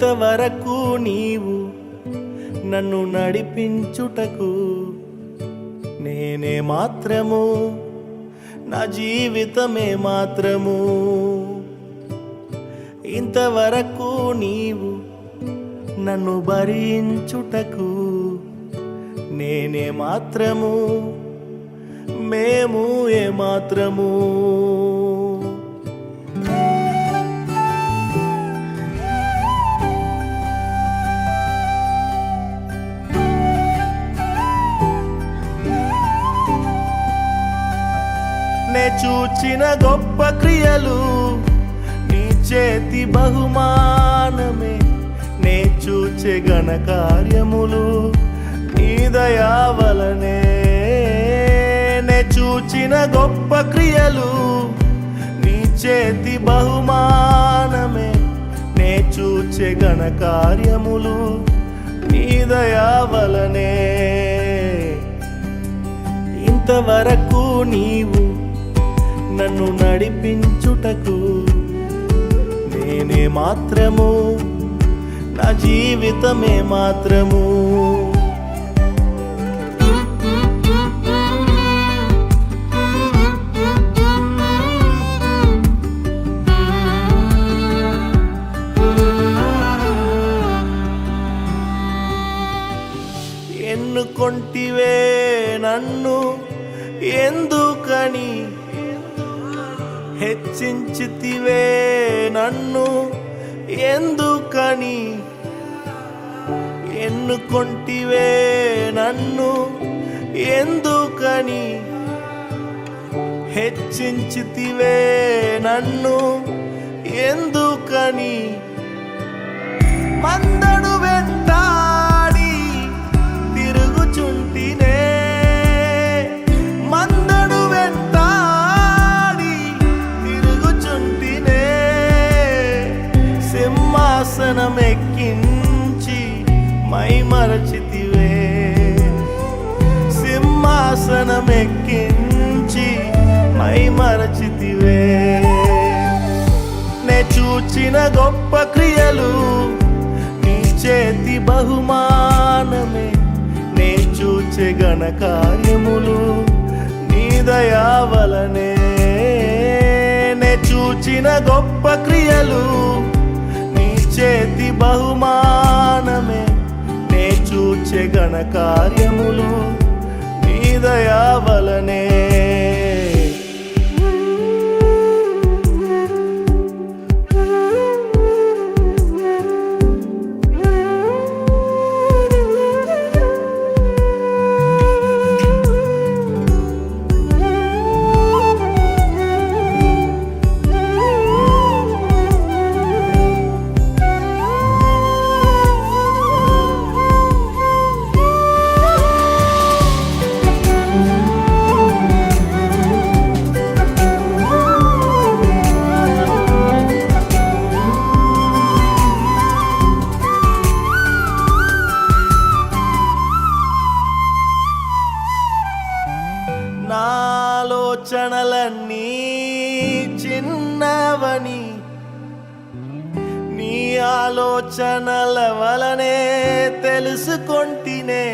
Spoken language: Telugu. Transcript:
ఇంతవరకు నీవు నన్ను నడిపించుటకు నేనే మాత్రము నా జీవితమే మాత్రము. ఇంతవరకు నీవు నన్ను భరించుటకు నేనే మాత్రము మేము ఏ మాత్రము. చూచిన గొప్ప క్రియలు నీ చేతి బహుమానమే. నే చూచే గణకార్యములు కార్యములు నీ దయా వలనే. నే చూచిన గొప్ప క్రియలు నీ చేతి బహుమానమే. నే చూచే ఘన కార్యములు నీ దయా వలనే. ఇంతవరకు నీవు నన్ను నడిపించుటకు నేనే మాత్రము నా జీవితమే మాత్రము. ఎన్నుకొంటివే నన్ను ఎందుకని హెచ్చించితివే నన్ను. ఎందుకని? ఎన్నుకొంటివే నన్ను. ఎందుకని? హెచ్చించితివే నన్ను. ఎందుకని? మందడు వెంట సింహాసనం ఎక్కించి మై మరచితివే. సింహాసనం మై మరచితివే. నే చూచిన గొప్ప క్రియలు నీ చేతి బహుమానమే. నే చూచే గణకార్యములు నీ దయావలనే నే చూచిన గొప్ప క్రియలు చేతి బహుమానమే. నే చూచే ఘన కార్యములు నాలోచనలన్నీ చిన్నవని నీ ఆలోచనల వలనే తెలుసుకొంటినే.